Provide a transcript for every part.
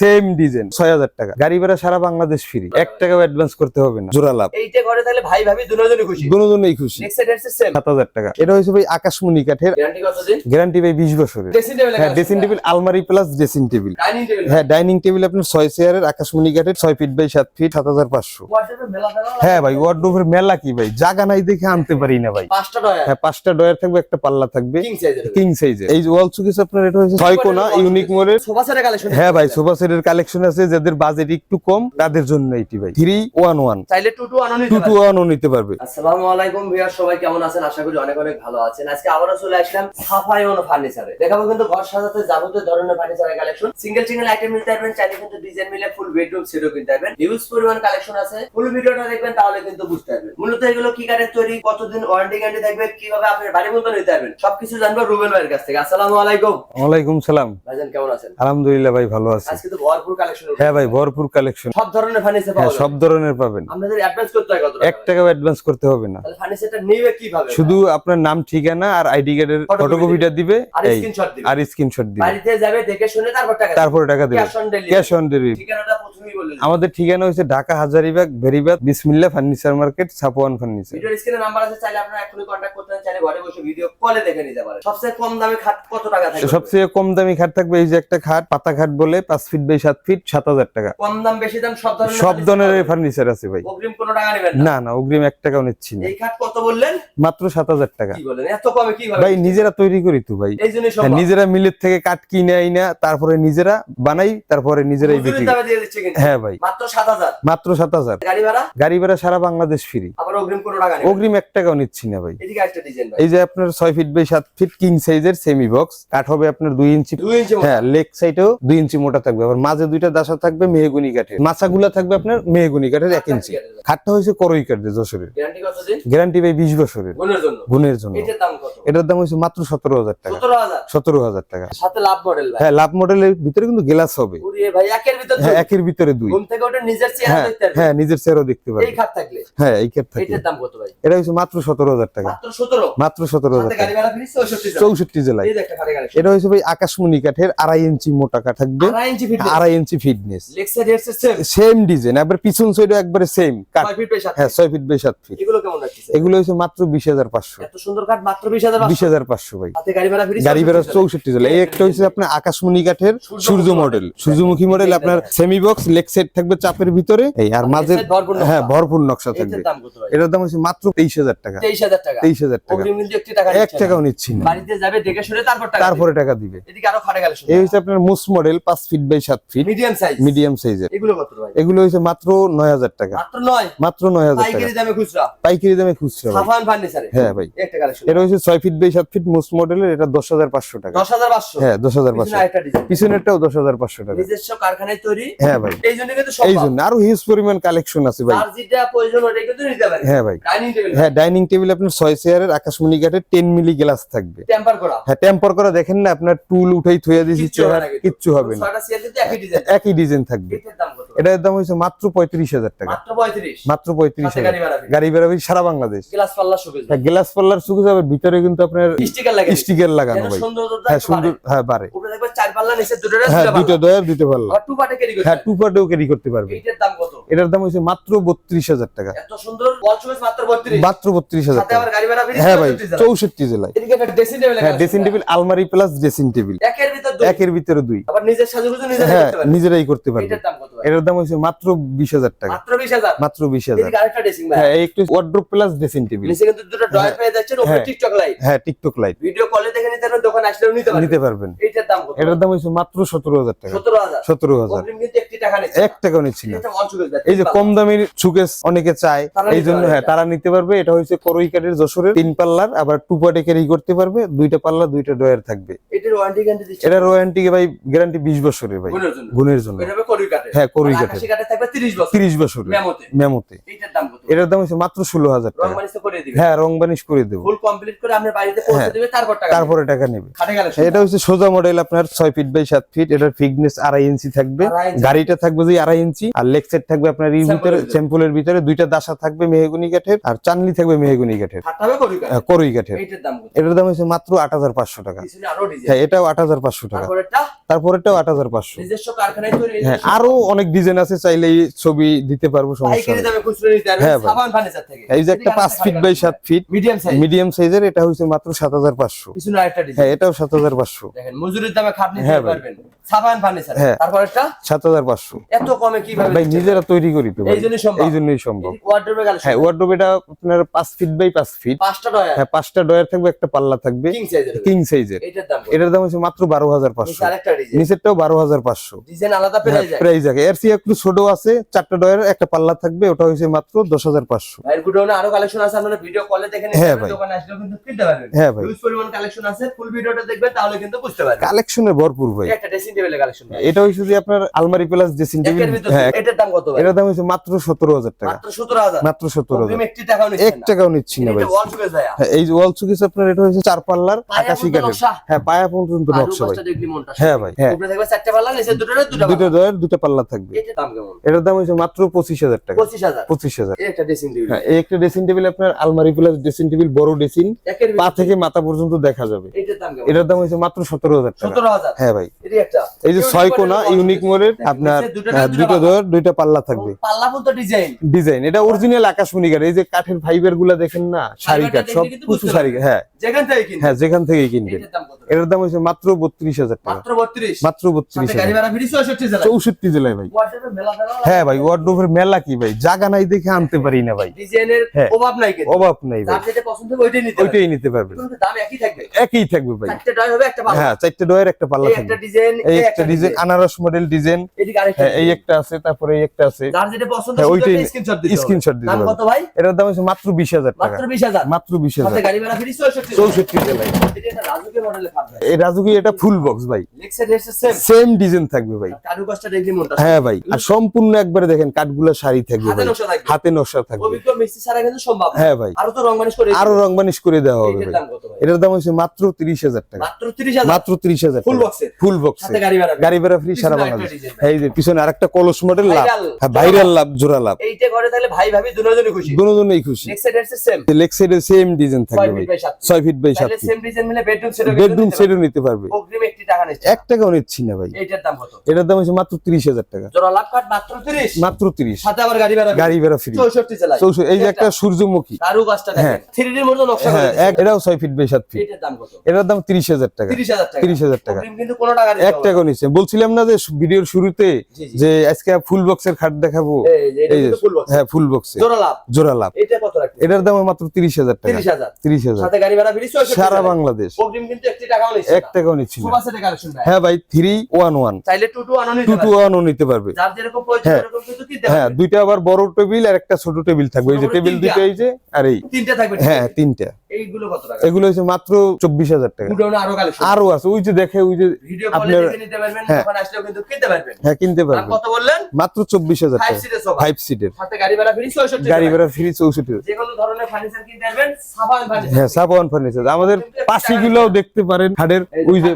Same design ছয় হাজার টাকা। গাড়ি ভাড়া সারা বাংলাদেশ ফ্রি এক টাকাও অ্যাডভান্স করতে হবে না। জোড়া লাভ। এইটা ঘরে তাহলে ভাই ভাবি দুজনই খুশি। দুজনেই সাত হাজার টাকা। এটা হচ্ছে ভাই আকাশমণি কাঠের গ্যারান্টি ভাই বিশ বছরের। হ্যাঁ ড্রেসিং টেবিল আলমারি প্লাস ড্রেসিং টেবিল হ্যাঁ ডাইনিং টেবিল আপনার ছয় চেয়ারের আকাশমণি কাঠের ছয় ফিট বাই সাত ফিট সাত হাজার পাঁচশো। হ্যাঁ। ভাই ওয়ার্ডরোবের মেলা কি ভাই? জায়গা নাই দেখে আনতে পারি না ভাই। হ্যাঁ পাঁচটা ডয়ার থাকবে একটা পাল্লা থাকবে। কিং সাইজের এই ওয়াল সুকেস আপনার এটা হচ্ছে ছয় কোনা ইউনিক মোড়ের সোফা কালেকশন হ্যাঁ ভাই সোফা সেটের কালেকশন আছে যাদের বাজেট একটু কম তাদের জন্য এটি ভাই। থ্রি ওয়ান ওয়ান চাইলে টু টু আনো টু টু ওয়ানও নিতে পারবে। আসসালামু আলাইকুম ভিউয়ার সবাই কেমন আছেন? আশা করি অনেক অনেক ভালো আছেন। আজকে আবারও চলে আসলাম সাফাই ও ফার্নিচারে। দেখাবো কিন্তু ঘর সাজাতে যাবতীয় ধরনের ফার্নিচারের কালেকশন সিঙ্গেল সিঙ্গেল আইটেম নিতে পারবেন চাইলে কিন্তু ডিজাইন মিলে ফুল বেডরুম সেটও কিনতে পারবেন। হিউজ পরিমাণ কালেকশন আছে। ফুল ভিডিওটা দেখবেন তাহলে কিন্তু বুঝতে পারবেন। মূলত এগুলো কি কাঠের তৈরি কতদিন ওয়ারেন্টি গ্যারান্টি থাকবে কীভাবে আপনার বাড়ি মতো নিতে পারবেন সবকিছু জানব রুবেল ভাইয়ের কাছ থেকে। আসসালামু আলাইকুম। ওয়ালাইকুম সালাম। ভাইজান কেমন আছেন? আলহামদুলিল্লাহ ভাই ভালো আছে। আজকে তো ভরপুর কালেকশন হ্যাঁ ভাই ভরপুর কালেকশন সব ধরনের ফার্নিচার হ্যাঁ সব ধরনের পাবেন। আপনাদের অ্যাডভান্স করতে হয় কত এক টাকাও অ্যাডভান্স করতে হবে না। তাহলে ফার্নিচারটা নেবে কীভাবে? শুধু আপনার নাম ঠিকানা আর আইডি কার্ডের ফটোকপিটা দিবে। আর স্ক্রিনশট দিবে। আর স্ক্রিনশট দিবে। বাড়িতে যাবে দেখে শুনে তারপর টাকা তারপর তারপরে টাকা দিবে। Cash on delivery cash on delivery ঠিকানাটা প্রথমেই আমাদের ঠিকানা হচ্ছে ঢাকা হাজারিবাগ ভেরিবাগ বিসমিল্লা ফার্নিচার মার্কেট ছাপওয়ান ফার্নিচার। ভিডিওর স্ক্রিনে নাম্বার আছে চাইলে আপনারা এখনই কন্টাক্ট করতে পারেন চাইলে ঘরে বসে ভিডিও কলে দেখে নিতে পারেন। সবচেয়ে কম দামে খাট কত টাকা থাকে সবচেয়ে কম দামি খাট থাকবে এই যে একটা খাট পাতা খাট বলে পাঁচ ফিট বাই সাত ফিট সাত হাজার টাকা। কম দাম বেশি দাম সব ধরনের সব ধরনের ফার্নিচার আছে ভাই। অগ্রিম কোনো টাকা নেবেন না? না না অগ্রিম এক টাকাও নিচ্ছি না। এই খাট কত বললেন? মাত্র সাত হাজার টাকা। কি বলেন? এত কমে কি ভাই নিজেরা তৈরি করি তো ভাই। হ্যাঁ, নিজেরা মিলের থেকে কাঠ কিনে আই না তারপরে নিজেরা বানাই তারপরে নিজেরাই বিক্রি করি। হ্যাঁ ভাই। মাত্র সাত হাজার। গাড়ি ভাড়া? গাড়ি ভাড়া সারা বাংলাদেশ ফ্রি অগ্রিম এক টাকাও নিচ্ছি না ভাই। এই যে আপনার ছয় ফিট বাই সাত ফিট কিং সাইজের সেমি বক্স কাঠ হবে আপনার দুই ইঞ্চি। হ্যাঁ লেগ সাইডেও দুই ইঞ্চি মোটা থাকবে। আবার মাঝে দুইটা দাসা থাকবে মেহগুনি কাঠের। মাছাগুলা থাকবে আপনার মেহগুনি কাঠের এক ইঞ্চি খাটটা হয়েছে করই কাঠের যশোরের। গ্যারান্টি ভাই বিশ বছরের। গুণের জন্য। এটার দাম হয়েছে মাত্র সতেরো হাজার টাকা। সতেরো হাজার? টাকা। হ্যাঁ লাভ মডেলের ভিতরে কিন্তু গ্লাস হবে। একের ভিতরে হ্যাঁ দুই। ঘুম থেকে ওটা নিজের চেহারা হ্যাঁ দেখতে পারবে। হ্যাঁ নিজের চেয়ারও দেখতে এই খাট থাকলে? হ্যাঁ এই ক্ষেত থাকে এটার দাম কত ভাই? এটা হচ্ছে মাত্র সতেরো হাজার টাকা। মাত্র সতেরো? মাত্র গাড়ি টাকা ভাড়া ফ্রি চৌষট্টি। চৌষট্টি জেলায়। এই যে একটা গাড়ি। এটা হচ্ছে ভাই আকাশমণি কাঠের আড়াই ইঞ্চি মোটা কাঠ থাকবে। আড়াই ইঞ্চি ফিটনেস লেক্সার সেম সেম ডিজাইন একবার পিছন সাইডও একবারে সেম কাঠ। ফিট হ্যাঁ ছয় ফিট বাই সাত ফিট এগুলো কেমন রাখছে এগুলো হচ্ছে মাত্র বিশ হাজার পাঁচশো। এত সুন্দর কাঠ মাত্র বিশ হাজার পাঁচশো? ভাই। সাথে গাড়ি ভাড়া ফ্রি গাড়ি বেড়া চৌষট্টি জেলা এই একটা হচ্ছে আপনার আকাশমণি কাঠের সূর্য মডেল সূর্যমুখী মডেল আপনার সেমি বক্স লেগ সেট থাকবে চাপের ভিতরে। এই আর মাঝে side ভরপুর নকশা। হ্যাঁ ভরপুর নকশা থাকবে। এটার দাম হচ্ছে মাত্র তেইশ হাজার টাকা। তেইশ হাজার টাকা। তেইশ হাজার এক টাকাও নিচ্ছি না। বাড়িতে যাবে দেখে শুনে তারপর তারপরে টাকা দিবে। দিবে। এদিকে আরও খাটে গেলে এই হচ্ছে আপনার মুস মডেল পাঁচ ফিট বাই সাত ফিট। মিডিয়াম সাইজ মিডিয়াম সাইজের এগুলো কত ভাই? এগুলো হচ্ছে মাত্র নয় হাজার টাকা। মাত্র নয়? মাত্র নয় হাজার টাকা। পাইকারি দামে খুচরা? পাইকারি দামে খুচরা সাফান ফার্নিচারে হ্যাঁ ভাই। একটা কালেকশন। এটা হচ্ছে ছয় ফিট বাই সাত ফিট মুস মডেলের এটা দশ হাজার পাঁচশো টাকা। দশ হাজার পাঁচশো? হ্যাঁ দশ হাজার পাঁচশো। পিছনেরটাও দশ হাজার পাঁচশো টাকা। নিজস্ব কারখানায় তৈরি? হ্যাঁ ভাই। এই জন্য কিন্তু সব এই জন্য আরও হিউজ পরিমাণ কালেকশন আছে ভাই। আর যেটা প্রয়োজন ওটা কিন্তু নিতে পারে হ্যাঁ ভাই। ডাইনিং টেবিল হ্যাঁ ডাইনিং টেবিল আপনার চেয়ারের আকাশমণি মিলি গ্লাস থাকবে। টেম্পার করা। হ্যাঁ টেম্পার করা দেখেন না আপনার টুল উঠাই থুয়ে দিয়েছি কিচ্ছু হবে চেয়ার না কিচ্ছু হবে না। ছয়টা চেয়ার কিন্তু একই ডিজাইন একই ডিজাইন থাকবে। এটার দাম হচ্ছে মাত্র পঁয়ত্রিশ হাজার টাকা। মাত্র পঁয়ত্রিশ। মাত্র হাজার। গাড়ি গাড়ি সারা বাংলাদেশ। গ্লাস পাল্লা সুবিধা হ্যাঁ গ্লাস পাল্লার ভিতরে কিন্তু আপনার স্টিকার লাগে স্টিকার লাগানো ভাই। হ্যাঁ সুন্দর হ্যাঁ উপরে চার পাল্লা নিচে দুটো হ্যাঁ দুটো দয়ার দিতে পারল। আর টু পার্টে ক্যারি করতে হ্যাঁ টু পার্টেও ক্যারি করতে পারবে। এইটার দাম কত? এটার দাম হচ্ছে মাত্র বত্রিশ হাজার টাকা। এত সুন্দর মাত্র 32 মাত্র বত্রিশ হাজার সাথে টাকা। আবার গাড়ি ভাড়া ফ্রি হ্যাঁ ভাই 64 চৌষট্টি জেলায় এদিকে একটা ড্রেসিং টেবিল হ্যাঁ ড্রেসিং টেবিল আলমারি প্লাস ড্রেসিং টেবিল একের ভিতর দুই। একের ভিতরে দুই। আবার নিজের সাজুগুজু নিজে হ্যাঁ করতে পারে নিজেরাই করতে পারবে। এটার দাম কত? এটার দাম হচ্ছে মাত্র বিশ হাজার টাকা। মাত্র 20000 মাত্র বিশ হাজার। আরেকটা ড্রেসিং ভাই হ্যাঁ একটু ওয়ার্ড্রোপ প্লাস ড্রেসিং টেবিল নিচে কিন্তু দুটো ড্রয়ার পেয়ে যাচ্ছেন উপরে হ্যাঁ। টিকটক লাইট হ্যাঁ টিকটক লাইট ভিডিও কলে দেখে নিতে পারবেন দোকানে আসলেও নিতে পারবেন। নিতে পারবেন। এইটার দাম কত? এটার দাম হচ্ছে মাত্র সতেরো হাজার টাকা। 17000 সতেরো হাজার। অগ্রিম কিন্তু একটি টাকা নিচ্ছে এক টাকাও নিচ্ছি না। এটা ওয়াল সুবেস এই যে কম দামির সুকেস অনেকে চায় এই জন্য হ্যাঁ। তারা নিতে পারবে। এটা হচ্ছে করই কাঠের যশোরের তিন পাল্লার আবার টু পার্টে ক্যারি করতে পারবে। দুইটা পাল্লা দুইটা ডয়ার থাকবে। এটার ওয়ারেন্টি গ্যারান্টি দিচ্ছে এটার ওয়ারেন্টি ভাই? গ্যারান্টি বিশ বছরের ভাই। গুণের জন্য। হ্যাঁ করই কাঠের আকাশি কাঠের থাকবে 30 বছর। তিরিশ বছর। মেমোতে। এটার দাম হচ্ছে মাত্র ষোলো হাজার টাকা। হ্যাঁ রং বানিশ করে দেবো হ্যাঁ। দিবে তারপর টাকা নেবে। এটা হচ্ছে সোজা মডেল আপনার ছয় ফিট বাই সাত ফিট এটার ফিটনেস আড়াই ইঞ্চি থাকবে। গাড়িটা থাকবে যে আড়াই ইঞ্চি আর সাইড থাকবে আপনার এর ভিতরে। স্যাম্পলের ভিতরে। দুইটা দাসা থাকবে মেহগুনি কাঠের। আর চানলি থাকবে মেহগুনি কাঠের। করই কাঠের। কত? এটার দাম হচ্ছে মাত্র আট হাজার পাঁচশো টাকা। হ্যাঁ এটাও আট হাজার পাঁচশো টাকা। তারপরেটাও আট হাজার পাঁচশো। হ্যাঁ আরও অনেক ডিজাইন আছে চাইলে ছবি দিতে পারব সমস্যা হ্যাঁ এই যে একটা পাঁচ ফিট বাই সাত ফিট মিডিয়াম সাইজের এটা মাত্র সাত হাজার পাঁচশো। হ্যাঁ এটাও সাত হাজার পাঁচশো। মজুরির দামে খাট হ্যাঁ পারবেন। সাবান ফার্নিচার হ্যাঁ। তারপরেরটা সাত হাজার পাঁচশো। এত কমে কীভাবে ভাই নিজেরা তৈরি করি তো এই জন্যই সম্ভব। এই জন্যই সম্ভব। ওয়ার্ডরোবে গেল হ্যাঁ ওয়ার্ডরোব এটা আপনার পাঁচ ফিট বাই পাঁচ ফিট পাঁচটা ডয়ার। হ্যাঁ পাঁচটা ডয়ার থাকবে একটা পাল্লা থাকবে। কিং সাইজের কিং সাইজের এটার দাম এটার দাম হচ্ছে মাত্র বারো হাজার পাঁচশো। নিচেরটাও বারো হাজার পাঁচশো। ডিজাইন আলাদা প্রাইস আগে এর চেয়ে একটু ছোট আছে চারটা ডয়ার একটা পাল্লা থাকবে ওটা হচ্ছে মাত্র দশ হাজার পাঁচশো। ভাইয়ের গুডাউনে আরও কালেকশন আছে আপনারা ভিডিও কলে দেখে নিতে হ্যাঁ ভাই। দোকানে আসলেও কিন্তু কিনতে পারবেন। হ্যাঁ ভাই। হিউজ পরিমাণ কালেকশন আছে ফুল ভিডিওটা দেখবেন তাহলে কিন্তু বুঝতে পারবেন। কালেকশনে ভরপুর ভাই। একটা ড্রেসিং টেবিলের কালেকশন এটা হচ্ছে যে আপনার আলমারি প্লাস ড্রেসিং টেবিল হ্যাঁ এটার দাম কত ভাই? এটার দাম হচ্ছে মাত্র সতেরো হাজার টাকা। মাত্র 17000 মাত্র সতেরো অগ্রিম হাজার টাকাও নিচ্ছে এক টাকাও নিচ্ছি না ভাই। এটা ওয়াল সুকেস ভাইয়া হ্যাঁ, এই যে ওয়াল সুকেস আপনার এটা হচ্ছে চার পাল্লার আকাশি কাঠের হ্যাঁ পায়া পর্যন্ত নকশা ভাই। হ্যাঁ ভাই উপরে থাকবে চারটে পাল্লা নিচে দুটো দুটো দুটো পাল্লা। ডয়ার দুটো পাল্লা থাকবে। এটার দাম হচ্ছে মাত্র পঁচিশ হাজার টাকা। পঁচিশ হাজার? একটা ড্রেসিং টেবিল হ্যাঁ একটা ড্রেসিং টেবিল আপনার আলমারি প্লাস ড্রেসিং টেবিল বড় ড্রেসিং পা থেকে মাথা পর্যন্ত দেখা যাবে। এটার দাম হচ্ছে মাত্র সতেরো হাজার টাকা। হ্যাঁ ভাই। এই যে ছয় কোনা ইউনিক মোড়ের আপনার দুটো হ্যাঁ, দুটো। ডোর দুইটা পাল্লা থাকবে। ডিজাইন ডিজাইন এটা অরিজিনাল আকাশমণি কাঠ এই যে কাঠের ফাইবারগুলা দেখেন না শাড়ি কাঠ সব কিছু শাড়ি হ্যাঁ। যেখান থেকে কিনবেন। হ্যাঁ যেখান থেকে কিনবেন। এটার দাম হচ্ছে মাত্র বত্রিশ হাজার টাকা। মাত্র 32 মাত্র বত্রিশ হাজার। ভাড়া ফ্রি 64 জেলা চৌষট্টি জেলায় ভাই। মেলা হ্যাঁ ভাই ওয়ার্ডরোবের মেলা কি ভাই? জায়গা নাই দেখে আনতে পারি না ভাই। হ্যাঁ। অভাব নাই অভাব ভাই। ওইটাই নিতে দাম একই থাকবে। ভাই। হ্যাঁ চারটে ডয়ের একটা পাল্লা থাকবে। এই একটা ডিজাইন আনারস মডেল ডিজাইন হ্যাঁ এই একটা আছে তারপরে এই একটা আছে। হ্যাঁ, ওইটাই স্ক্রিনশট দিতে ভাই? এটার দাম হচ্ছে মাত্র বিশ হাজার টাকা। মাত্র বিশ হাজার। গাড়ি ভাড়া ফ্রি 64 চৌষট্টি জেলায় ভাই? এই রাজুকি এটা ফুল বক্স ভাই। সেম ডিজাইন থাকবে ভাই। মনটা হ্যাঁ ভাই আর সম্পূর্ণ একবারে দেখেন কাঠগুলা শাড়ি থাকবে হাতে নকশা থাকবে। হ্যাঁ ভাই। আরও রং বানিশ করে দেওয়া হবে এটার দাম হচ্ছে মাত্র তিরিশ হাজার টাকা। মাত্র 30000 তিরিশ হাজার ফুল টাকা। বক্স গাড়ি ভাড়া। ফ্রি সারা বাংলাদেশ। এই যে পিছনে আরেকটা কলস মডেল লাভ। ভাইরাল লাভ জোড়া লাভ। এইটা করে তাহলে ভাই ভাবি দুজনই খুশি। দুজনেই লেগ সাইডে সেম ডিজাইন থাকবে ভাই। বাই 7 ছয় ফিট বাই সাত তাহলে ফিট সেম ডিজাইন মিলে বেডরুম সেটও বেডরুম সেটও নিতে পারবে। অগ্রিম টাকা নিচ্ছে। টাকাও নিচ্ছি না ভাই। এইটার দাম কত? এটার দাম হচ্ছে মাত্র তিরিশ হাজার টাকা। জোড়া লাভ কাট মাত্র 30 মাত্র তিরিশ। সাথে আবার গাড়ি ভাড়া গাড়ি ভাড়া ফ্রি 64 জেলায়। চৌষট্টি এই যে একটা সূর্যমুখী। হ্যাঁ। দেখেন। 3D এর মতো নকশা করে হ্যাঁ এটাও ছয় ফিট বাই ফিট। এটার দাম কত? এটার দাম তিরিশ হাজার টাকা। 30000 টাকা। তিরিশ হাজার টাকা। অগ্রিম কিন্তু কোনো টাকা দিতে এক না। নিচ্ছে বলছিলাম না যে ভিডিওর শুরুতে। যে আজকে ফুল বক্সের খাট দেখাবো। এই যে ফুল বক্স। হ্যাঁ ফুল বক্সে। জোড়া লাভ। জোড়া লাভ। এটা কত রাখবে? এটার দাম মাত্র তিরিশ হাজার টাকা। 30000 তিরিশ হাজার। সাথে গাড়ি ভাড়া ফ্রি 64 সারা বাংলাদেশ। অগ্রিম কিন্তু একটি টাকাও নিচ্ছে এক টাকাও নিচ্ছি না। সুপার সেটের কালেকশন ভাই। হ্যাঁ ভাই থ্রি ওয়ান ওয়ান চাইলে টু টু আনো নিতে টু টু পারবে। হ্যাঁ। হ্যাঁ দুইটা আবার বড় টেবিল আর একটা ছোট টেবিল থাকবে। এই যে টেবিল। দুটো এই যে আর এই। তিনটা থাকবে হ্যাঁ তিনটা। এইগুলো কত টাকা? এগুলো হচ্ছে মাত্র চব্বিশ হাজার টাকা। আরও আছে। ওই যে দেখে ওই যে আপনার- পারবেন হ্যাঁ। কিন্তু পারবেন। হ্যাঁ কিনতে দাম পারবে কত বললেন? মাত্র চব্বিশ হাজার টাকা। ফাইভ সিটের গাড়ি ভাড়া ফ্রি 64 গাড়ি টাকা। ভাড়া ফ্রি চৌষট্টি পারবেন হ্যাঁ সাবান ফার্নিচার আমাদের পাশিগুলোও দেখতে পারেন খাটের। ওই যে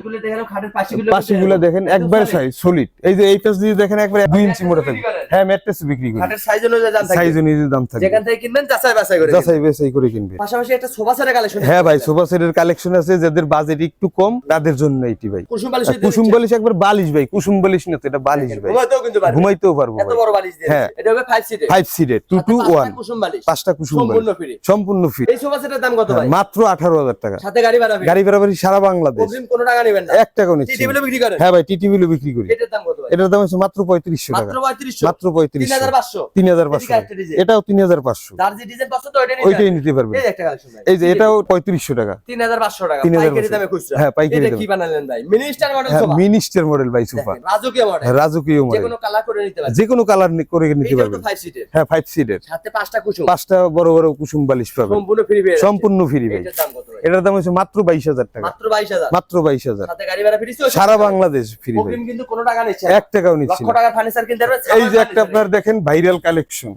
পাশিগুলো পাশিগুলো দেখেন একবার সাইজ সলিড এই যে এই পাশ দিয়ে দেখেন একবার দুই ইঞ্চি মোটা থাকবে। হ্যাঁ ম্যাট্রেস বিক্রি করি। খাটের সাইজ অনুযায়ী দাম সাইজ অনুযায়ী দাম যেখান থেকে কিনবেন যাচাই বাছাই করে যাচাই বাছাই করে কিনবে পাশাপাশি একটা সোফা সেটের কালেকশন হ্যাঁ ভাই সোফা সেটের কালেকশন আছে যাদের বাজেট একটু কম তাদের জন্য এইটি ভাই। কুসুম বালিশ কুসুম বালিশ একবার বালিশ ভাই কুসুম বালিশ না তো এটা বালিশ ভাই। ঘুমাতেও কিন্তু পারবেন ঘুমাইতেও পারব এত বড় বালিশ দিয়ে হ্যাঁ। এটা হবে 5 সিটের ফাইভ সিটের টু টু ওয়ান কুসুম বালিশ। পাঁচটা কুসুম সম্পূর্ণ ফ্রি সম্পূর্ণ ফিট এই সোফা সেটের দাম কত ভাই? মাত্র আঠারো হাজার টাকা। সাথে গাড়ি ভাড়া গাড়ি ভাড়া সারা বাংলাদেশ। কোনো টাকা নেবেন না। টাকাও নিচ্ছি। বিক্রি করেন। হ্যাঁ ভাই টিটি বিক্রি করি। এটার দাম কত ভাই? এটার দাম হচ্ছে মাত্র পঁয়ত্রিশশো টাকা। মাত্র 3500 পঁয়ত্রিশশো। তিন হাজার পাঁচশো। এটাও তিন হাজার পাঁচশো। ওইটাই নিতে পারবে। এই যে এটাও পঁয়ত্রিশশো টাকা। 3500 টাকা। 3500 পাইকারি দামে খুচরা। হ্যাঁ, পাইকারি কি বানালেন ভাই? মিনিস্টার মডেল হ্যাঁ মিনিস্টার মডেল বাই সোফা। রাজকীয় মডেল হ্যাঁ রাজকীয় মডেল কোনো কালার করে নিতে কোনো কালার করে নিতে এইটাও তো পারবেন 5 সিটের হ্যাঁ ফাইভ সিটের সাথে পাঁচটা কুসুম। পাঁচটা বড় বড় কুসুম বালিশ পাবেন সম্পূর্ণ ফ্রি সম্পূর্ণ ফ্রি ভাই? এটার দাম হচ্ছে মাত্র বাইশ হাজার টাকা। মাত্র 22000 মাত্র বাইশ হাজার। গাড়ি ভাড়া ফ্রি সারা বাংলাদেশ ফ্রি কিন্তু কোনো টাকা নিচ্ছে এক টাকাও নিচ্ছি টাকার ফার্নিচার কিনতে পারবেন এই যে একটা আপনার দেখেন viral collection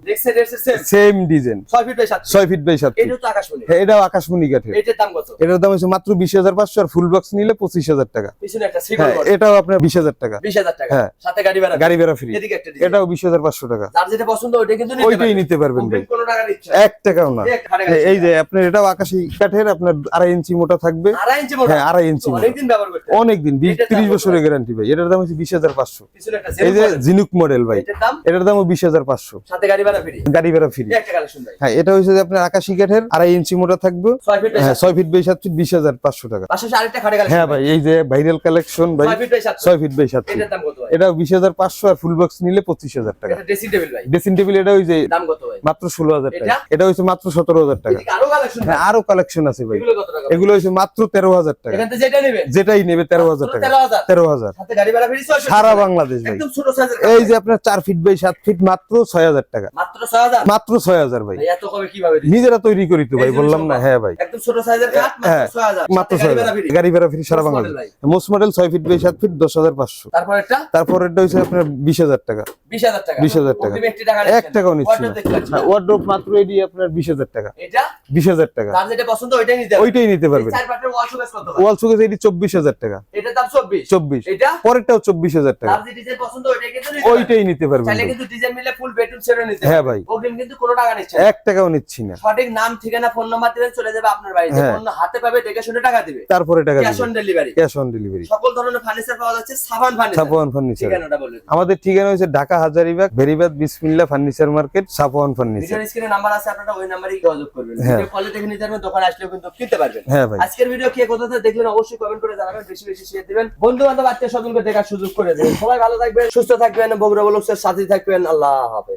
same design 6 feet by 7 ছয় ফিট বাই সাত ফিট এটা তো আকাশমণি। হ্যাঁ, এটাও আকাশমণি কাঠের। এটার দাম কত? এটার দাম হচ্ছে মাত্র বিশ হাজার পাঁচশো আর ফুল বক্স নিলে পঁচিশ হাজার টাকা। পিছনে একটা সিঙ্গেল হ্যাঁ এটাও আপনার বিশ হাজার টাকা। 20000 টাকা। হ্যাঁ। সাথে গাড়ি ভাড়া। গাড়ি ভাড়া ফ্রি এদিকে একটা ডিজাইন এটাও বিশ হাজার পাঁচশো টাকা। যার যেটা পছন্দ ওইটা কিন্তু নিতে ওইটাই পারবেন নিতে পারবেন ভাই। কোনো টাকা দিচ্ছে এক টাকাও না। হ্যাঁ, এই যে আপনার এটাও আকাশি কাঠের আপনার আড়াই ইঞ্চি মোটা থাকবে। আড়াই ইঞ্চি মোটা? হ্যাঁ আড়াই ইঞ্চি মোটা। অনেকদিন ব্যবহার করতে অনেকদিন বিশ এটার দাম ত্রিশ কত বছরের গ্যারান্টি ভাই। এটার দাম হচ্ছে বিশ হাজার পাঁচশো। পিছনে একটা এই যে জিনুক মডেল ভাই। এটার দাম? দামও বিশ হাজার পাঁচশো। সাথে গাড়ি ভাড়া ফ্রি? গাড়ি ভাড়া হ্যাঁ এটা হচ্ছে যে আপনার আকাশি কাঠের আড়াই ইঞ্চি মোটা থাকবে। 6 ফিট বাই হ্যাঁ ছয় ফিট বাই সাত ফিট বিশ হাজার পাঁচশো টাকা। হ্যাঁ ভাই এই যে ভাইরাল কালেকশন ভাই 6 ফিট বাই 7 ছয় ফিট বাই সাত ফিট এটাও বিশ হাজার পাঁচশো আর ফুল বক্স নিলে পঁচিশ হাজার টাকা। ড্রেসিং টেবিল এটা ওই যে মাত্র ষোলো হাজার টাকা। এটা? এটা হচ্ছে মাত্র সতেরো হাজার টাকা। আরও কালেকশন হ্যাঁ আরও কালেকশন আছে ভাই। এগুলো হচ্ছে মাত্র তেরো হাজার টাকা। যেটাই নেবে। তেরো হাজার টাকা। তেরো হাজার। সাথে গাড়ি ভাড়া ফ্রি 600 সারা বাংলাদেশ ভাই। এই যে আপনার চার ফিট বাই সাত ফিট মাত্র ছয় হাজার টাকা। মাত্র ছয় হাজার? ভাই। ভাই এত কমে কীভাবে নিজেরা তৈরি করি তো ভাই বললাম না হ্যাঁ ভাই। একদম ছোট সাইজের খাট হ্যাঁ, মাত্র 6000 মাত্র সাথে ছয় হাজার। গাড়ি ভাড়া ফ্রি সারা বাংলাদেশ। মোস্ট মডেল ছয় ফিট বাই সাত ফিট দশ হাজার পাঁচশো। তারপর এটা হচ্ছে আপনার বিশ হাজার টাকা। 20000 টাকা। 20,000 টাকা। এক টাকাও নিচ্ছি না। ওয়ার্ড্রোপ মাত্র এটি আপনার বিশ হাজার টাকা। বিশ হাজার টাকা। তার যেটা পছন্দ ওইটাই নিতে পারবেন। ওয়াল শোকেস কত ভাই? ওয়াল সুকেস এটি চব্বিশ হাজার টাকা। এটার দাম 24 চব্বিশ। পরেরটাও চব্বিশ হাজার টাকা। ওইটাই নিতে পারবেন কিন্তু ডিজাইন মিলে ফুল বেডরুম সেটও নিতে হ্যাঁ ভাই। অগ্রিম কিন্তু কোনো টাকা নিচ্ছে এক টাকাও নিচ্ছি না। সঠিক নাম ঠিকানা ফোন নাম্বার দিবেন চলে যাবে আপনার বাড়িতে। অন্য হাতে পাবে দেখে শুনে টাকা দিবে। তারপরে টাকা cash on delivery cash on delivery সকল ধরনের ফার্নিচার পাওয়া যাচ্ছে সাবান ফার্নিচার সাপোয়ান ফার্নিচার ঠিকানাটা বলে আমাদের ঠিকানা হচ্ছে ঢাকা হাজারিবাগ ভেরিবাদ বিসমিল্লা ফার্নিচার মার্কেট সাপোয়ান ফার্নিচার স্ক্রিনে নাম্বার আছে আপনারা ওই নাম্বারেই যোগাযোগ করবেন। হ্যাঁ। ভিডিও কলে দেখে নিতে পারবেন দোকানে আসলেও কিন্তু কিনতে পারবেন। হ্যাঁ ভাই। আজকের ভিডিও কে কোথা থেকে দেখলেন অবশ্যই কমেন্ট করে জানাবেন বেশি বেশি শেয়ার দিবেন। বন্ধু বান্ধব আত্মীয় স্বজনকে দেখার সুযোগ করে দেবেন। সবাই ভালো থাকবেন সুস্থ থাকবেন বগুড়া বলুকের সাথে থাকবেন। আল্লাহ হাফেজ।